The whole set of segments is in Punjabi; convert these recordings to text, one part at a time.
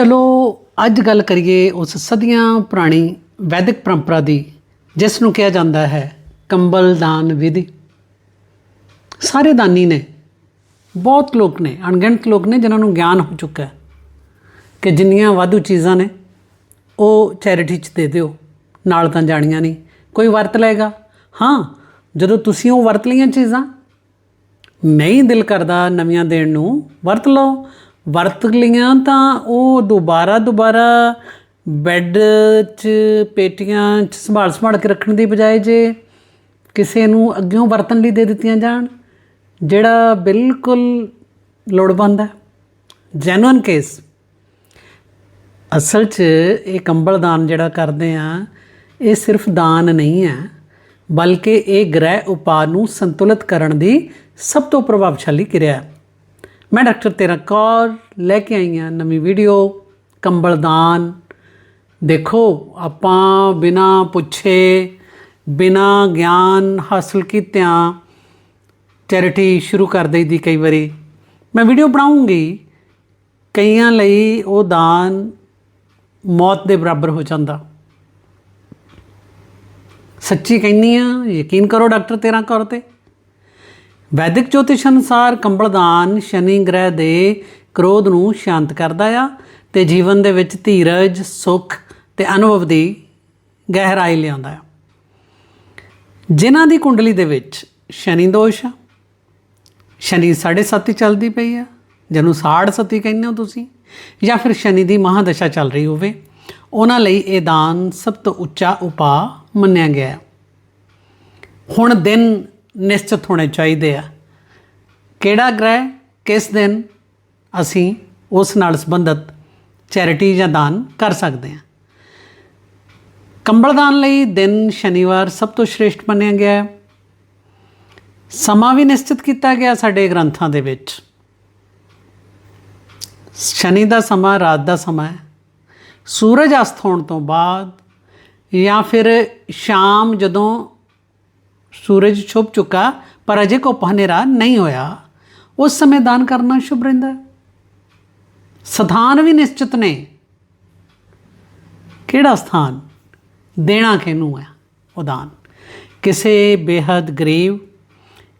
ਚਲੋ, ਅੱਜ ਗੱਲ ਕਰੀਏ ਉਸ ਸਦੀਆਂ ਪੁਰਾਣੀ ਵੈਦਿਕ ਪਰੰਪਰਾ ਦੀ, ਜਿਸ ਨੂੰ ਕਿਹਾ ਜਾਂਦਾ ਹੈ ਕੰਬਲ ਦਾਨ ਵਿਧੀ। ਸਾਰੇ ਦਾਨੀ ਨੇ, ਬਹੁਤ ਲੋਕ ਨੇ, ਅਣਗਿਣਤ ਲੋਕ ਨੇ, ਜਿਨ੍ਹਾਂ ਨੂੰ ਗਿਆਨ ਹੋ ਚੁੱਕਾ ਹੈ ਕਿ ਜਿੰਨੀਆਂ ਵਾਧੂ ਚੀਜ਼ਾਂ ਨੇ, ਉਹ ਚੈਰਿਟੀ 'ਚ ਦੇ ਦਿਓ, ਨਾਲ ਤਾਂ ਜਾਣੀਆਂ ਨਹੀਂ। ਕੋਈ ਵਰਤ ਲਏਗਾ? ਹਾਂ, ਜਦੋਂ ਤੁਸੀਂ ਉਹ ਵਰਤ ਲਈਆਂ ਚੀਜ਼ਾਂ, ਨਹੀਂ ਦਿਲ ਕਰਦਾ ਨਵੀਆਂ ਦੇਣ ਨੂੰ, ਵਰਤ ਲਓ। ਵਰਤ ਲਈਆਂ ਤਾਂ ਉਹ ਦੁਬਾਰਾ ਦੁਬਾਰਾ ਬੈੱਡ 'ਚ, ਪੇਟੀਆਂ 'ਚ ਸੰਭਾਲ ਸੰਭਾਲ ਕੇ ਰੱਖਣ ਦੀ ਬਜਾਏ ਜੇ ਕਿਸੇ ਨੂੰ ਅੱਗਿਓਂ ਵਰਤਣ ਲਈ ਦੇ ਦਿੱਤੀਆਂ ਜਾਣ, ਜਿਹੜਾ ਬਿਲਕੁਲ ਲੋੜਵੰਦ ਹੈ ਜੈਨੂਇਨ ਕੇਸ ਅਸਲ 'ਚ ਇਹ ਕੰਬਲ ਦਾਨ ਜਿਹੜਾ ਕਰਦੇ ਆ, ਇਹ ਸਿਰਫ ਦਾਨ ਨਹੀਂ ਹੈ, ਬਲਕਿ ਇਹ ਗ੍ਰਹਿ ਉਪਾਅ ਨੂੰ ਸੰਤੁਲਿਤ ਕਰਨ ਦੀ ਸਭ ਤੋਂ ਪ੍ਰਭਾਵਸ਼ਾਲੀ ਕਿਰਿਆ ਹੈ। ਮੈਂ ਡਾਕਟਰ ਤੇਰਾ ਕੌਰ ਲੈ ਕੇ ਆਈ ਹਾਂ ਨਵੀਂ ਵੀਡੀਓ, ਕੰਬਲ ਦਾਨ। ਦੇਖੋ, ਆਪਾਂ ਬਿਨਾ ਪੁੱਛੇ, ਬਿਨਾ ਗਿਆਨ ਹਾਸਲ ਕੀਤਿਆਂ ਚੈਰਿਟੀ ਸ਼ੁਰੂ ਕਰ ਦਈਦੀ ਕਈ ਵਾਰੀ। ਮੈਂ ਵੀਡੀਓ ਬਣਾਉਂਗੀ, ਕਈਆਂ ਲਈ ਉਹ ਦਾਨ ਮੌਤ ਦੇ ਬਰਾਬਰ ਹੋ ਜਾਂਦਾ। ਸੱਚੀ ਕਹਿੰਨੀ ਆ ਯਕੀਨ ਕਰੋ ਡਾਕਟਰ ਤੇਰਾ ਕੌਰ ਤੇ। ਵੈਦਿਕ ਜੋਤਿਸ਼ ਅਨੁਸਾਰ ਕੰਬਲਦਾਨ ਸ਼ਨੀ ਗ੍ਰਹਿ ਦੇ ਕ੍ਰੋਧ ਨੂੰ ਸ਼ਾਂਤ ਕਰਦਾ ਆ ਤੇ ਜੀਵਨ ਦੇ ਵਿੱਚ ਧੀਰਜ, ਸੁੱਖ ਤੇ ਅਨੁਭਵ ਦੀ ਗਹਿਰਾਈ ਲਿਆਉਂਦਾ ਆ। ਜਿਨ੍ਹਾਂ ਦੀ ਕੁੰਡਲੀ ਦੇ ਵਿੱਚ ਸ਼ਨੀ ਦੋਸ਼ ਆ, ਸ਼ਨੀ 7.5 ਚੱਲਦੀ ਪਈ ਆ, ਜਿਹਨੂੰ ਸਾੜ ਸਤੀ ਕਹਿੰਦੇ ਹੋ ਤੁਸੀਂ, ਜਾਂ ਫਿਰ ਸ਼ਨੀ ਦੀ ਮਹਾਦਸ਼ਾ ਚੱਲ ਰਹੀ ਹੋਵੇ, ਉਹਨਾਂ ਲਈ ਇਹ ਦਾਨ ਸਭ ਤੋਂ ਉੱਚਾ ਉਪਾਅ ਮੰਨਿਆ ਗਿਆ ਹੈ ਹੁਣ ਦਿਨ ਨਿਸ਼ਚਿਤ ਹੋਣੇ ਚਾਹੀਦੇ ਆ। ਕਿਹੜਾ ਗ੍ਰਹਿ, ਕਿਸ ਦਿਨ ਅਸੀਂ ਉਸ ਨਾਲ ਸੰਬੰਧਿਤ ਚੈਰਿਟੀ ਜਾਂ ਦਾਨ ਕਰ ਸਕਦੇ ਹਾਂ। ਕੰਬਲ ਦਾਨ ਲਈ ਦਿਨ ਸ਼ਨੀਵਾਰ ਸਭ ਤੋਂ ਸ਼੍ਰੇਸ਼ਟ ਮੰਨਿਆ ਗਿਆ ਹੈ। ਸਮਾਂ ਵੀ ਨਿਸ਼ਚਿਤ ਕੀਤਾ ਗਿਆ ਸਾਡੇ ਗ੍ਰੰਥਾਂ ਦੇ ਵਿੱਚ। ਸ਼ਨੀ ਦਾ ਸਮਾਂ, ਰਾਤ ਦਾ ਸਮਾਂ ਹੈ। ਸੂਰਜ ਅਸਤ ਹੋਣ ਤੋਂ ਬਾਅਦ ਜਾਂ ਫਿਰ ਸ਼ਾਮ ਜਦੋਂ ਸੂਰਜ ਛੁਪ ਚੁੱਕਾ, ਪਰ ਅਜੇ ਕੋ ਹਨੇਰਾ ਨਹੀਂ ਹੋਇਆ। ਉਸ ਸਮੇਂ ਦਾਨ ਕਰਨਾ ਸ਼ੁਭ ਰਹਿੰਦਾ ਸਥਾਨ ਵੀ ਨਿਸ਼ਚਿਤ ਨੇ। ਕਿਹੜਾ ਸਥਾਨ? ਦੇਣਾ ਕਿਹਨੂੰ ਹੈ? ਉਹ ਦਾਨ। ਕਿਸੇ ਬੇਹੱਦ ਗਰੀਬ,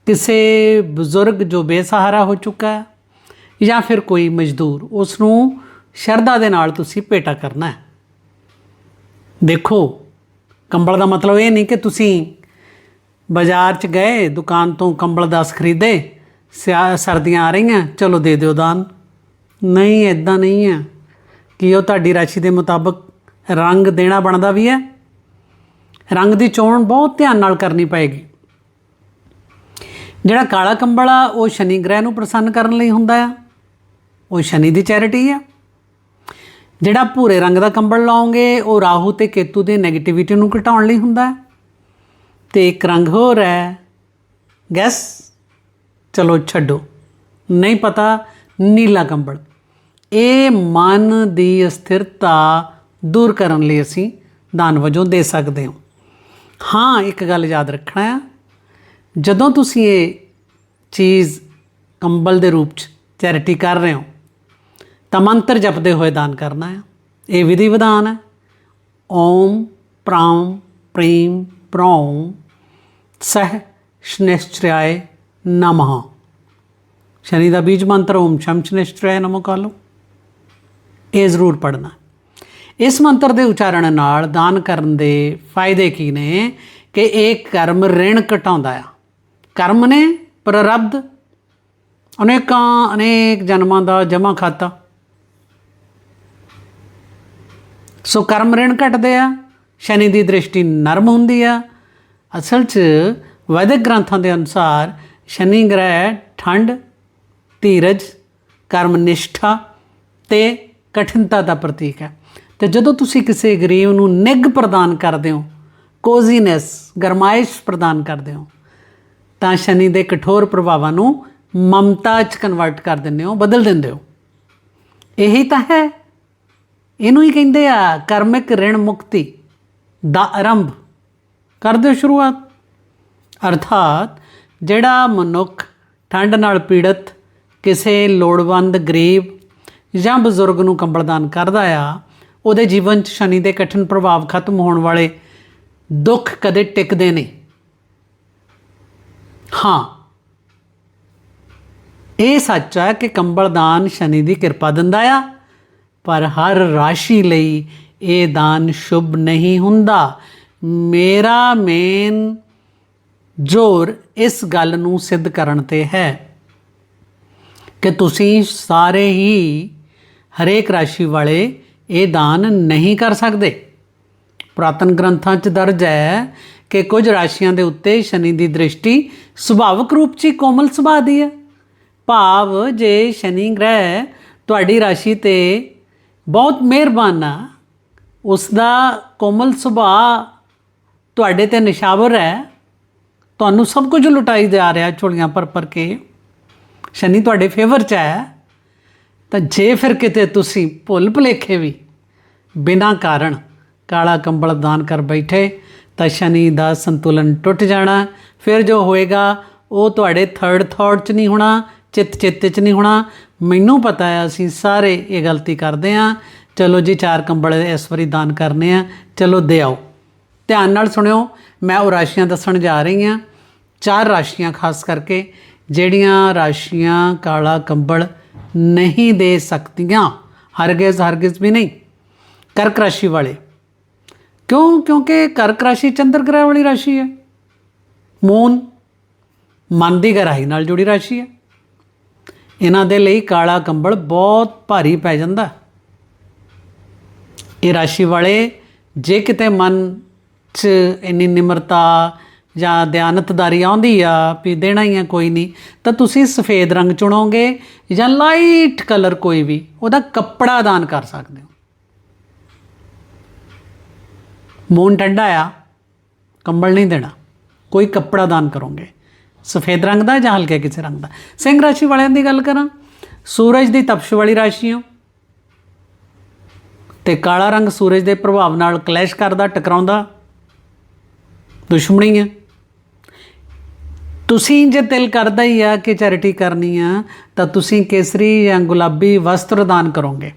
ਕਿਸੇ ਬਜ਼ੁਰਗ ਜੋ ਬੇਸਹਾਰਾ ਹੋ ਚੁੱਕਾ ਹੈ, ਜਾਂ ਫਿਰ ਕੋਈ ਮਜ਼ਦੂਰ ਉਸ ਨੂੰ ਸ਼ਰਧਾ ਦੇ ਨਾਲ ਤੁਸੀਂ ਭੇਟਾ ਕਰਨਾ ਹੈ। ਦੇਖੋ, ਕੰਬਲ ਦਾ ਮਤਲਬ ਇਹ ਨਹੀਂ ਕਿ ਤੁਸੀਂ ਬਾਜ਼ਾਰ 'ਚ ਗਏ, ਦੁਕਾਨ ਤੋਂ ਕੰਬਲ 10 ਖਰੀਦੇ, ਸਿਆ, ਸਰਦੀਆਂ ਆ ਰਹੀਆਂ, ਚਲੋ ਦੇ ਦਿਓ ਦਾਨ। ਨਹੀਂ ਇਦਾਂ ਨਹੀਂ ਹੈ। ਕਿ ਉਹ ਤੁਹਾਡੀ ਰਾਸ਼ੀ ਦੇ ਮੁਤਾਬਕ ਰੰਗ ਦੇਣਾ ਬਣਦਾ ਵੀ ਹੈ? ਰੰਗ ਦੀ ਚੋਣ ਬਹੁਤ ਧਿਆਨ ਨਾਲ ਕਰਨੀ ਪਏਗੀ। ਜਿਹੜਾ ਕਾਲਾ ਕੰਬਲ ਆ, ਉਹ ਸ਼ਨੀ ਗ੍ਰਹਿ ਨੂੰ ਪ੍ਰਸੰਨ ਕਰਨ ਲਈ ਹੁੰਦਾ ਆ। ਉਹ ਸ਼ਨੀ ਦੀ ਚੈਰਿਟੀ ਆ। ਜਿਹੜਾ ਭੂਰੇ ਰੰਗ ਦਾ ਕੰਬਲ ਲਾਉਂਗੇ ਉਹ ਰਾਹੂ ਤੇ ਕੇਤੂ ਦੇ 네ਗੇਟਿਵਿਟੀ ਨੂੰ ਘਟਾਉਣ ਲਈ ਹੁੰਦਾ ਹੈ। ਤੇ ਇੱਕ ਰੰਗ ਹੋਰ ਹੈ। ਗੈਸ ਚਲੋ ਛੱਡੋ। ਨਹੀਂ ਪਤਾ, ਨੀਲਾ ਕੰਬਲ। ਇਹ ਮਨ ਦੀ ਅਸਥਿਰਤਾ ਦੂਰ ਕਰਨ ਲਈ ਅਸੀਂ ਦਾਨ ਵਜੋਂ ਦੇ ਸਕਦੇ ਹਾਂ। ਹਾਂ, ਇੱਕ ਗੱਲ ਯਾਦ ਰੱਖਣਾ ਆ। ਜਦੋਂ ਤੁਸੀਂ ਇਹ ਚੀਜ਼ ਕੰਬਲ ਦੇ ਰੂਪ ਚ ਚੈਰਿਟੀ ਕਰ ਰਹੇ ਹੋ, ਤਾਂ ਮੰਤਰ ਜਪਦੇ ਹੋਏ ਦਾਨ ਕਰਨਾ ਹੈ ਇਹ ਵਿਧੀ ਵਿਧਾਨ ਹੈ। ਓਮ, ਪ੍ਰਾਮ, ਪ੍ਰੇਮ ਪ੍ਰੋਮ ਸਹ ਸ਼ਨਿਸ਼ਚਰਾਏ ਨਮः। ਸ਼ਨੀ ਦਾ ਬੀਜ ਮੰਤਰ ਓਮ ਸ਼ਮ ਸ਼ਨਿਸ਼ਚਰਾਏ ਨਮੋ ਕਹ ਲਓ ਇਹ ਜ਼ਰੂਰ ਪੜਨਾ ਇਸ ਮੰਤਰ ਦੇ ਉਚਾਰਨ ਨਾਲ ਦਾਨ ਕਰਨ ਦੇ ਫਾਇਦੇ ਕੀ ਨੇ? ਕਿ ਇਹ ਕਰਮ ਰਿਣ ਘਟਾਉਂਦਾ ਆ। ਕਰਮ ਨੇ ਪ੍ਰਰਬਧ ਅਨੇਕਾਂ, ਅਨੇਕ ਜਨਮਾਂ ਦਾ ਜਮਾ ਖਾਤਾ। ਸੋ ਕਰਮ ਰਿਣ ਘਟਦੇ ਆ, ਸ਼ਨੀ ਦੀ ਦ੍ਰਿਸ਼ਟੀ ਨਰਮ ਹੁੰਦੀ ਆ ਅਸਲ 'ਚ ਵੈਦਿਕ ਗ੍ਰੰਥਾਂ ਦੇ ਅਨੁਸਾਰ ਸ਼ਨੀ ਗ੍ਰਹਿ, ਠੰਡ, ਧੀਰਜ, ਕਰਮ ਨਿਸ਼ਠਾ ਤੇ ਕਠਿਨਤਾ ਦਾ ਪ੍ਰਤੀਕ ਹੈ। ਤੇ ਜਦੋਂ ਤੁਸੀਂ ਕਿਸੇ ਗਰੀਬ ਨੂੰ ਨਿੱਘ ਪ੍ਰਦਾਨ ਕਰਦੇ ਹੋ ਕੋਜ਼ੀਨੈਸ ਗਰਮਾਇਸ਼ ਪ੍ਰਦਾਨ ਕਰਦੇ ਹੋ, ਤਾਂ ਸ਼ਨੀ ਦੇ ਕਠੋਰ ਪ੍ਰਭਾਵਾਂ ਨੂੰ ਮਮਤਾ 'ਚ ਕਨਵਰਟ ਕਰ ਦਿੰਦੇ ਹੋ, ਬਦਲ ਦਿੰਦੇ ਹੋ। ਇਹੀ ਤਾਂ ਹੈ। ਇਹਨੂੰ ਹੀ ਕਹਿੰਦੇ ਆ ਕਰਮਿਕ ਰਿਣ ਮੁਕਤੀ ਦਾ ਆਰੰਭ। ਕਰ ਦਿਓ ਸ਼ੁਰੂਆਤ। ਅਰਥਾਤ ਜਿਹੜਾ ਮਨੁੱਖ ਠੰਡ ਨਾਲ ਪੀੜਤ, ਕਿਸੇ ਲੋੜਵੰਦ, ਗਰੀਬ ਜਾਂ ਬਜ਼ੁਰਗ ਨੂੰ ਕੰਬਲ ਦਾਨ ਕਰਦਾ ਆ, ਉਹਦੇ ਜੀਵਨ 'ਚ ਸ਼ਨੀ ਦੇ ਕਠਿਨ ਪ੍ਰਭਾਵ ਖਤਮ ਹੋਣ ਵਾਲੇ ਦੁੱਖ ਕਦੇ ਟਿਕਦੇ ਨਹੀਂ। ਹਾਂ। ਇਹ ਸੱਚ ਹੈ ਕਿ ਕੰਬਲ ਦਾਨ ਸ਼ਨੀ ਦੀ ਕਿਰਪਾ ਦਿੰਦਾ ਆ, ਪਰ ਹਰ ਰਾਸ਼ੀ ਲਈ ਇਹ ਦਾਨ ਸ਼ੁਭ ਨਹੀਂ ਹੁੰਦਾ। ਮੇਰਾ ਮੇਨ ਜ਼ੋਰ ਇਸ ਗੱਲ ਨੂੰ ਸਿੱਧ ਕਰਨ ਤੇ ਹੈ ਕਿ ਤੁਸੀਂ ਸਾਰੇ ਹੀ ਹਰੇਕ ਰਾਸ਼ੀ ਵਾਲੇ ਇਹ ਦਾਨ ਨਹੀਂ ਕਰ ਸਕਦੇ। ਪੁਰਾਤਨ ਗ੍ਰੰਥਾਂ 'ਚ ਦਰਜ ਹੈ ਕਿ ਕੁਝ ਰਾਸ਼ੀਆਂ ਦੇ ਉੱਤੇ ਸ਼ਨੀ ਦੀ ਦ੍ਰਿਸ਼ਟੀ ਸੁਭਾਵਿਕ ਰੂਪ 'ਚ ਹੀ ਕੋਮਲ ਸੁਭਾਅ ਦੀ ਹੈ। ਭਾਵ ਜੇ ਸ਼ਨੀ ਗ੍ਰਹਿ ਤੁਹਾਡੀ ਰਾਸ਼ੀ ਤੇ ਬਹੁਤ ਮਿਹਰਬਾਨ ਆ ਉਸ ਦਾ ਕੋਮਲ ਸੁਭਾਅ ਤੁਹਾਡੇ ਤੇ ਨਿਸ਼ਾਵਰ ਹੈ। ਤੁਹਾਨੂੰ ਸਭ ਕੁਝ ਲੁਟਾਈ ਜਾ ਰਿਹਾ ਝੋਲੀਆਂ ਪਰ ਪਰ ਕੇ। ਸ਼ਨੀ ਤੁਹਾਡੇ ਫੇਵਰ 'ਚ ਹੈ। ਤਾਂ ਜੇ ਫਿਰ ਕਿਤੇ ਤੁਸੀਂ ਭੁੱਲ ਭੁਲੇਖੇ ਵੀ ਬਿਨਾਂ ਕਾਰਨ ਕਾਲਾ ਕੰਬਲ ਦਾਨ ਕਰ ਬੈਠੇ, ਤਾਂ ਸ਼ਨੀ ਦਾ ਸੰਤੁਲਨ ਟੁੱਟ ਜਾਣਾ। ਫਿਰ ਜੋ ਹੋਏਗਾ, ਉਹ ਤੁਹਾਡੇ ਥਰਡ ਥਾਟ 'ਚ ਨਹੀਂ ਹੋਣਾ, ਚਿੱਤ ਚਿੱਤ 'ਚ ਨਹੀਂ ਹੋਣਾ। ਮੈਨੂੰ ਪਤਾ ਹੈ, ਅਸੀਂ ਸਾਰੇ ਇਹ ਗਲਤੀ ਕਰਦੇ ਆ ਚਲੋ ਜੀ, ਚਾਰ ਕੰਬਲ ਇਸ ਵਾਰੀ ਦਾਨ ਕਰਨੇ ਆ। ਚਲੋ ਦੇ ਆਓ। ਧਿਆਨ ਨਾਲ ਸੁਣਿਓ, ਮੈਂ ਉਹ ਰਾਸ਼ੀਆਂ ਦੱਸਣ ਜਾ ਰਹੀ ਹਾਂ। ਚਾਰ ਰਾਸ਼ੀਆਂ ਖਾਸ ਕਰਕੇ, ਜਿਹੜੀਆਂ ਰਾਸ਼ੀਆਂ ਕਾਲਾ ਕੰਬਲ ਨਹੀਂ ਦੇ ਸਕਦੀਆਂ। ਹਰਗਿਜ਼ ਹਰਗਿਜ਼ ਵੀ ਨਹੀਂ। ਕਰਕ ਰਾਸ਼ੀ ਵਾਲੇ। ਕਿਉਂ? ਕਿਉਂਕਿ ਕਰਕ ਰਾਸ਼ੀ ਚੰਦਰ ਗ੍ਰਹਿ ਵਾਲੀ ਰਾਸ਼ੀ ਹੈ। ਮੂਨ ਮਨ ਦੀ ਗਹਿਰਾਈ ਨਾਲ ਜੁੜੀ ਰਾਸ਼ੀ ਹੈ। ਇਹਨਾਂ ਦੇ ਲਈ ਕਾਲਾ ਕੰਬਲ ਬਹੁਤ ਭਾਰੀ ਪੈ ਜਾਂਦਾ। ਇਹ ਰਾਸ਼ੀ ਵਾਲੇ, ਜੇ ਕਿਤੇ ਮਨ 'ਚ ਇੰਨੀ ਨਿਮਰਤਾ ਜਾਂ ਦਿਆਨਤਦਾਰੀ ਆਉਂਦੀ ਆ ਵੀ ਦੇਣਾ ਹੀ ਆ ਕੋਈ ਨਹੀਂ, ਤਾਂ ਤੁਸੀਂ ਸਫੇਦ ਰੰਗ ਚੁਣੋਗੇ ਜਾਂ ਲਾਈਟ ਕਲਰ ਕੋਈ ਵੀ, ਉਹਦਾ ਕੱਪੜਾ ਦਾਨ ਕਰ ਸਕਦੇ ਹੋ। ਮੂਨ ਠੰਡਾ ਆ, ਕੰਬਲ ਨਹੀਂ ਦੇਣਾ, ਕੋਈ ਕੱਪੜਾ ਦਾਨ ਕਰੋਗੇ। ਸਫੇਦ ਰੰਗ ਦਾ ਜਾਂ ਹਲਕੇ ਕਿਸੇ ਰੰਗ ਦਾ? ਸਿੰਘ ਰਾਸ਼ੀ ਵਾਲਿਆਂ ਦੀ ਗੱਲ ਕਰਾਂ, ਸੂਰਜ ਦੀ ਤਪਸ਼ ਵਾਲੀ ਰਾਸ਼ੀ ਹੋ ਤੇ ਕਾਲਾ ਰੰਗ ਸੂਰਜ ਦੇ ਪ੍ਰਭਾਵ ਨਾਲ ਕਲੈਸ਼ ਕਰਦਾ, ਟਕਰਾਉਂਦਾ ਦੁਸ਼ਮਣੀ ਹੈ ਤੁਸੀਂ ਜੇ ਦਿਲ ਕਰਦਾ ਹੀ ਆ ਕਿ ਚੈਰਿਟੀ ਕਰਨੀ ਆ, ਤਾਂ ਤੁਸੀਂ ਕੇਸਰੀ ਜਾਂ ਗੁਲਾਬੀ ਵਸਤਰ ਦਾਨ ਕਰੋਗੇ।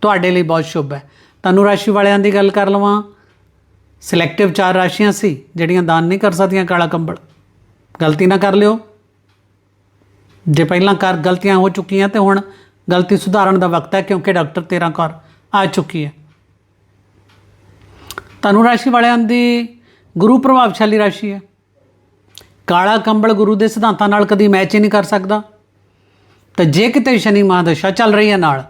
ਤੁਹਾਡੇ ਲਈ ਬਹੁਤ ਸ਼ੁਭ ਹੈ। ਤਨੂ ਰਾਸ਼ੀ ਵਾਲਿਆਂ ਦੀ ਗੱਲ ਕਰ ਲਵਾਂ। ਸਿਲੈਕਟਿਵ ਚਾਰ ਰਾਸ਼ੀਆਂ ਸੀ, ਜਿਹੜੀਆਂ ਦਾਨ ਨਹੀਂ ਕਰ ਸਕਦੀਆਂ, ਕਾਲਾ ਕੰਬਲ। ਗਲਤੀ ਨਾ ਕਰ ਲਿਓ। ਜੇ ਪਹਿਲਾਂ ਕਰ ਗਲਤੀਆਂ ਹੋ ਚੁੱਕੀਆਂ, ਤੇ ਹੁਣ ਗਲਤੀ ਸੁਧਾਰਨ ਦਾ ਵਕਤ ਹੈ, ਕਿਉਂਕਿ ਡਾਕਟਰ 13 ਕੌਰ ਆ ਚੁੱਕੀ ਹੈ। ਤਨੂ ਰਾਸ਼ੀ ਵਾਲਿਆਂ ਦੀ ਗੁਰੂ ਪ੍ਰਭਾਵਸ਼ਾਲੀ ਰਾਸ਼ੀ ਹੈ। ਕਾਲਾ ਕੰਬਲ ਗੁਰੂ ਦੇ ਸਿਧਾਂਤਾਂ ਨਾਲ ਕਦੀ ਮੈਚ ਹੀ ਨਹੀਂ ਕਰ ਸਕਦਾ। ਤਾਂ ਜੇ ਕਿਤੇ ਸ਼ਨੀ ਮਹਾਦਸ਼ਾ ਚੱਲ ਰਹੀ ਹੈ ਨਾਲ,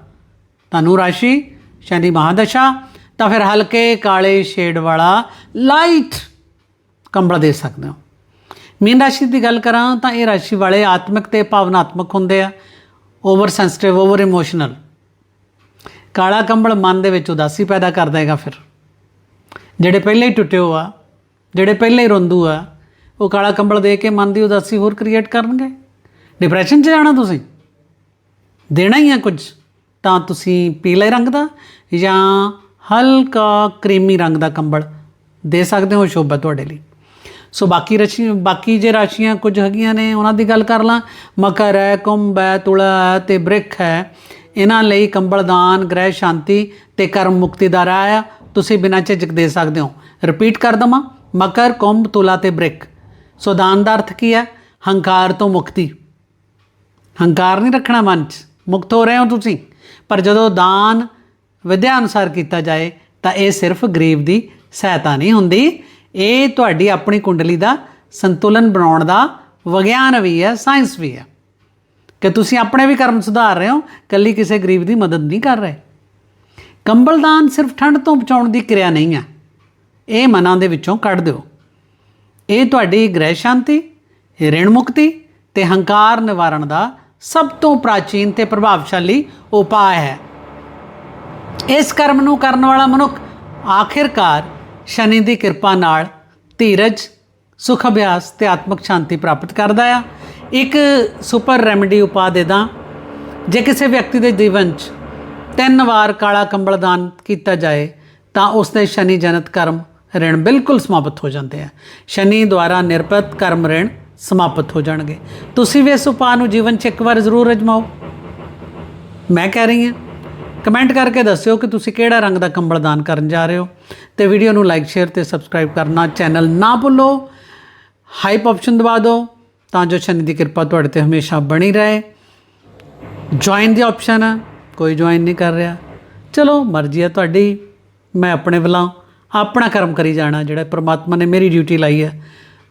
ਤੁਹਾਨੂੰ ਰਾਸ਼ੀ ਸ਼ਨੀ ਮਹਾਦਸ਼ਾ, ਤਾਂ ਫਿਰ ਹਲਕੇ ਕਾਲੇ ਸ਼ੇਡ ਵਾਲਾ ਲਾਈਟ ਕੰਬਲ ਦੇ ਸਕਦੇ ਹੋ। ਮੀਨ ਰਾਸ਼ੀ ਦੀ ਗੱਲ ਕਰਾਂ ਤਾਂ ਇਹ ਰਾਸ਼ੀ ਵਾਲੇ ਆਤਮਿਕ ਤੇ ਭਾਵਨਾਤਮਕ ਹੁੰਦੇ ਆ। ਓਵਰ ਸੈਂਸਿਟਿਵ ਓਵਰ ਇਮੋਸ਼ਨਲ ਕਾਲਾ ਕੰਬਲ ਮਨ ਦੇ ਵਿੱਚ ਉਦਾਸੀ ਪੈਦਾ ਕਰਦਾ ਹੈਗਾ ਫਿਰ। ਜਿਹੜੇ ਪਹਿਲੇ ਹੀ ਟੁੱਟੇ ਹੋ ਆ ਜਿਹੜੇ ਪਹਿਲੇ ਹੀ ਰੋਂਦੂ ਆ, ਉਹ ਕਾਲਾ ਕੰਬਲ ਦੇ ਕੇ ਮਨ ਦੀ ਉਦਾਸੀ ਹੋਰ ਕ੍ਰੀਏਟ ਕਰਨਗੇ? ਡਿਪਰੈਸ਼ਨ 'ਚ ਜਾਣਾ ਤੁਸੀਂ? ਦੇਣਾ ਹੀ ਆ ਕੁਝ? ਤਾਂ ਤੁਸੀਂ ਪੀਲੇ ਰੰਗ ਦਾ ਜਾਂ ਹਲਕਾ ਕਰੀਮੀ ਰੰਗ ਦਾ ਕੰਬਲ ਦੇ ਸਕਦੇ ਹੋ ਸ਼ੋਭਾ ਤੁਹਾਡੇ ਲਈ। ਸੋ ਬਾਕੀ ਰਾਸ਼ੀ, ਬਾਕੀ ਜੇ ਰਾਸ਼ੀਆਂ ਕੁਝ ਹੈਗੀਆਂ ਨੇ, ਉਹਨਾਂ ਦੀ ਗੱਲ ਕਰ ਲਾਂ। ਮਕਰ ਹੈ, ਕੁੰਭ ਹੈ, ਤੁਲਾ ਹੈ ਤੇ ਬ੍ਰਿਖ ਹੈ। ਇਹਨਾਂ ਲਈ ਕੰਬਲ ਦਾਨ ਗ੍ਰਹਿ ਸ਼ਾਂਤੀ ਤੇ ਕਰਮ ਮੁਕਤੀ ਦਾ ਰਾਹ ਆ। ਤੁਸੀਂ ਬਿਨਾਂ ਝਿਜਕ ਦੇ ਸਕਦੇ ਹੋ। ਰਿਪੀਟ ਕਰ ਦਵਾਂ। ਮਕਰ, ਕੁੰਭ, ਤੁਲਾ ਤੇ ਬ੍ਰਿਖ। ਸੋ ਦਾਨ ਦਾ ਅਰਥ ਕੀ ਹੈ? ਹੰਕਾਰ ਤੋਂ ਮੁਕਤੀ। ਹੰਕਾਰ ਨਹੀਂ ਰੱਖਣਾ ਮਨ 'ਚ। ਮੁਕਤ ਹੋ ਰਹੇ ਹੋ ਤੁਸੀਂ। ਪਰ ਜਦੋਂ ਦਾਨ ਵਿਦਿਆ ਅਨੁਸਾਰ ਕੀਤਾ ਜਾਏ, ਤਾਂ ਇਹ ਸਿਰਫ ਗਰੀਬ ਦੀ ਸਹਾਇਤਾ ਨਹੀਂ ਹੁੰਦੀ। ਇਹ ਤੁਹਾਡੀ ਆਪਣੀ ਕੁੰਡਲੀ ਦਾ ਸੰਤੁਲਨ ਬਣਾਉਣ ਦਾ ਵਿਗਿਆਨ ਵੀ ਹੈ, ਸਾਇੰਸ ਵੀ ਹੈ। ਕਿ ਤੁਸੀਂ ਆਪਣੇ ਵੀ ਕਰਮ ਸੁਧਾਰ ਰਹੇ ਹੋ, ਕੱਲੀ ਕਿਸੇ ਗਰੀਬ ਦੀ ਮਦਦ ਨਹੀਂ ਕਰ ਰਹੇ। ਕੰਬਲ ਦਾਨ ਸਿਰਫ ਠੰਡ ਤੋਂ ਬਚਾਉਣ ਦੀ ਕਿਰਿਆ ਨਹੀਂ ਹੈ। ਇਹ ਮਨਾਂ ਦੇ ਵਿੱਚੋਂ ਕੱਢ ਦਿਓ। ਇਹ ਤੁਹਾਡੀ ਗ੍ਰਹਿ ਸ਼ਾਂਤੀ, ਰਿਣ ਮੁਕਤੀ ਤੇ ਹੰਕਾਰ ਨਿਵਾਰਣ ਦਾ ਸਭ ਤੋਂ ਪ੍ਰਾਚੀਨ ਤੇ ਪ੍ਰਭਾਵਸ਼ਾਲੀ ਉਪਾਅ ਹੈ। ਇਸ ਕਰਮ ਨੂੰ ਕਰਨ ਵਾਲਾ ਮਨੁੱਖ ਆਖਿਰਕਾਰ ਸ਼ਨੀ ਦੀ ਕਿਰਪਾ ਨਾਲ ਧੀਰਜ, ਸੁਖ ਅਭਿਆਸ ਤੇ ਆਤਮਿਕ ਸ਼ਾਂਤੀ ਪ੍ਰਾਪਤ ਕਰਦਾ ਆ। ਇੱਕ ਸੁਪਰ ਰੈਮਡੀ ਉਪਾਅ ਦੇ ਦਾਂ, ਜੇ ਕਿਸੇ ਵਿਅਕਤੀ ਦੇ ਜੀਵਨ 'ਚ ਤਿੰਨ ਵਾਰ ਕਾਲਾ ਕੰਬਲ ਦਾਨ ਕੀਤਾ ਜਾਏ, ਤਾਂ ਉਸ ਦੇ ਸ਼ਨੀ ਜਨਤ ਕਰਮ ਰਿਣ ਬਿਲਕੁਲ ਸਮਾਪਤ ਹੋ ਜਾਂਦੇ ਆ ਸ਼ਨੀ ਦੁਆਰਾ ਨਿਰਪਤ ਕਰਮ ਰਿਣ ਸਮਾਪਤ ਹੋ ਜਾਣਗੇ ਤੁਸੀਂ ਵੀ ਇਸ ਉਪਾਅ ਨੂੰ ਜੀਵਨ 'ਚ ਇੱਕ ਵਾਰ ਜ਼ਰੂਰ ਅਜਮਾਓ ਮੈਂ ਕਹਿ ਰਹੀ ਹਾਂ ਕਮੈਂਟ ਕਰਕੇ ਦੱਸਿਓ ਕਿ ਤੁਸੀਂ ਕਿਹੜਾ ਰੰਗ ਦਾ ਕੰਬਲ ਦਾਨ ਕਰਨ ਜਾ ਰਹੇ ਹੋ ਤੇ ਵੀਡੀਓ ਨੂੰ ਲਾਈਕ ਸ਼ੇਅਰ ਤੇ ਸਬਸਕ੍ਰਾਈਬ ਕਰਨਾ ਚੈਨਲ ਨਾ ਭੁੱਲੋ ਹਾਈਪ ਆਪਸ਼ਨ ਦਬਾ ਦਿਓ ਤਾਂ ਜੋ ਸ਼ਨੀ ਦੀ ਕਿਰਪਾ ਤੁਹਾਡੇ ਤੇ ਹਮੇਸ਼ਾ ਬਣੀ ਰਹੇ ਜੁਆਇਨ ਦੀ ਆਪਸ਼ਨ ਹੈ ਕੋਈ ਜੁਆਇਨ ਨਹੀਂ ਕਰ ਰਿਹਾ ਚਲੋ ਮਰਜ਼ੀ ਹੈ ਤੁਹਾਡੀ ਮੈਂ ਆਪਣੇ ਵੱਲੋਂ ਆਪਣਾ ਕਰਮ ਕਰੀ ਜਾਣਾ, ਜਿਹੜਾ ਪ੍ਰਮਾਤਮਾ ਨੇ ਮੇਰੀ ਡਿਊਟੀ ਲਾਈ ਹੈ।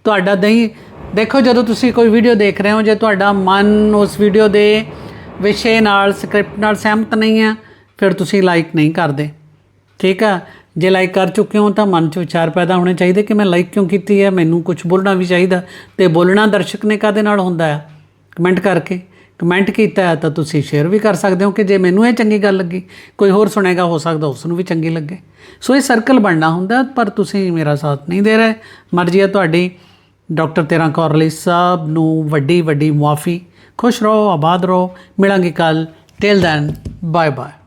ਤੁਹਾਡਾ ਨਹੀਂ ਦੇਖੋ ਜਦੋਂ ਤੁਸੀਂ ਕੋਈ ਵੀਡੀਓ ਦੇਖ ਰਹੇ ਹੋ, ਜੇ ਤੁਹਾਡਾ ਮਨ ਉਸ ਵੀਡੀਓ ਦੇ ਵਿਸ਼ੇ ਨਾਲ ਸਕ੍ਰਿਪਟ ਨਾਲ ਸਹਿਮਤ ਨਹੀਂ ਹੈ, ਫਿਰ ਤੁਸੀਂ ਲਾਈਕ ਨਹੀਂ ਕਰਦੇ। ਠੀਕ ਆ ਜੇ ਲਾਈਕ ਕਰ ਚੁੱਕੇ ਹੋ ਤਾਂ ਮਨ 'ਚ ਵਿਚਾਰ ਪੈਦਾ ਹੋਣੇ ਚਾਹੀਦੇ ਕਿ ਮੈਂ ਲਾਈਕ ਕਿਉਂ ਕੀਤੀ ਹੈ, ਮੈਨੂੰ ਕੁਝ ਬੋਲਣਾ ਵੀ ਚਾਹੀਦਾ ਤੇ ਬੋਲਣਾ ਦਰਸ਼ਕ ਨੇ ਕਾਦੇ ਨਾਲ ਹੁੰਦਾ ਹੈ? ਕਮੈਂਟ ਕਰਕੇ। ਕਮੈਂਟ ਕੀਤਾ ਹੈ, ਤਾਂ ਤੁਸੀਂ ਸ਼ੇਅਰ ਵੀ ਕਰ ਸਕਦੇ ਹੋ ਕਿ ਜੇ ਮੈਨੂੰ ਇਹ ਚੰਗੀ ਗੱਲ ਲੱਗੀ, ਕੋਈ ਹੋਰ ਸੁਣੇਗਾ, ਹੋ ਸਕਦਾ ਉਸ ਨੂੰ ਵੀ ਚੰਗੀ ਲੱਗੇ। ਸੋ ਇਹ ਸਰਕਲ ਬਣਨਾ ਹੁੰਦਾ, ਪਰ ਤੁਸੀਂ ਮੇਰਾ ਸਾਥ ਨਹੀਂ ਦੇ ਰਹੇ। ਮਰਜ਼ੀ ਹੈ ਤੁਹਾਡੀ ਡਾਕਟਰ ਤੇਰਾ ਕੌਰ ਲਈ ਸਭ ਨੂੰ ਵੱਡੀ ਵੱਡੀ ਮੁਆਫੀ। ਖੁਸ਼ ਰਹੋ, ਆਬਾਦ ਰਹੋ। ਮਿਲਾਂਗੇ ਕੱਲ ਟਿਲ ਦੈਨ ਬਾਏ ਬਾਏ